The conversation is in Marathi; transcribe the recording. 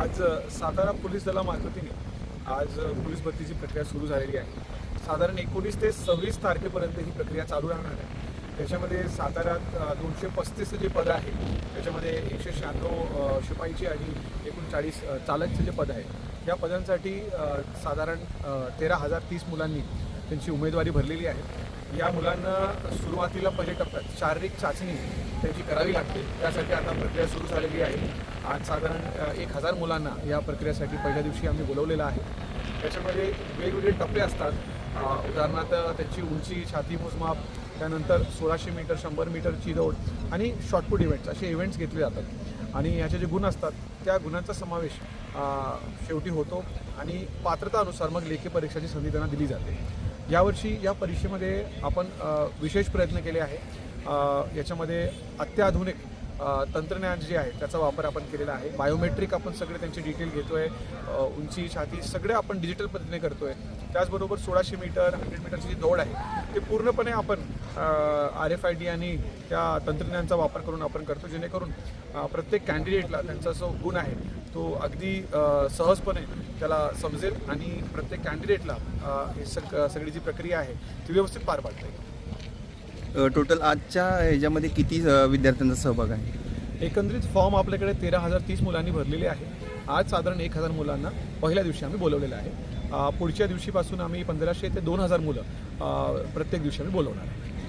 आज सातारा पोलीस दलामार्फतीने आज पोलीस भरतीची प्रक्रिया सुरू झालेली आहे. साधारण एकोणीस ते सव्वीस तारखेपर्यंत ही प्रक्रिया चालू राहणार आहे. त्याच्यामध्ये साताऱ्यात दोनशे पस्तीसचं जे पद आहे त्याच्यामध्ये एकशे शहाण्णव अ, शिपाईची आणि एकोणचाळीस चालकचं चालकचे जे पद आहे या पदांसाठी साधारण तेरा हजार तीस मुलांनी त्यांची उमेदवारी भरलेली आहे. या मुलांना सुरुवातीला पहिल्या टप्प्यात शारीरिक चाचणी त्यांची करावी लागते. त्यासाठी आता प्रक्रिया सुरू झालेली आहे. आज साधारण एक हजार मुलांना या प्रक्रियेसाठी पहिल्या दिवशी आम्ही बोलवलेलं आहे. त्याच्यामध्ये वेगवेगळे टप्पे असतात. उदाहरणार्थ त्याची उंची छाती मोजमाप त्यानंतर सोळाशे मीटर शंभर मीटरची दौड आणि शॉर्टपुट इव्हेंट्स असे इव्हेंट्स घेतले जातात. आणि याचे जे गुण असतात त्या गुणांचा समावेश शेवटी होतो आणि पात्रतानुसार मग लेखी परीक्षाची संधी त्यांना दिली जाते. यावर्षी या परीक्षेमध्ये आपण विशेष प्रयत्न केले आहे. याच्यामध्ये अत्याधुनिक तंत्रज्ञान जे आहे त्याचा वापर आपण केलेला आहे. बायोमेट्रिक आपण सगळे त्यांचे डिटेल घेतोय. आहे उंची छाती सगळे आपण डिजिटल पद्धतीने करतोय. त्याचबरोबर सोळाशे मीटर हंड्रेड मीटरची जी दौड आहे ते पूर्णपणे आपण आर एफ आय डी आणि त्या तंत्रज्ञानाचा वापर करून आपण करतो. जेणेकरून प्रत्येक कॅन्डिडेटला त्यांचा जो गुण आहे तो अगदी सहजपणे त्याला समजेल आणि प्रत्येक कॅन्डिडेटला हे सग सगळी जी प्रक्रिया आहे ती व्यवस्थित पार पाडता येईल. टोटल आजच्या ह्याच्यामध्ये किती विद्यार्थ्यांचा सहभाग आहे? एकंदरीत फॉर्म आपल्याकडे तेरा हजार तीस मुलांनी भरलेले आहे. आज साधारण एक हजार मुलांना पहिल्या दिवशी आम्ही बोलवलेलं आहे. पुढच्या दिवशीपासून आम्ही पंधराशे ते दोन हजार मुलं प्रत्येक दिवशी आम्ही बोलवणार आहे.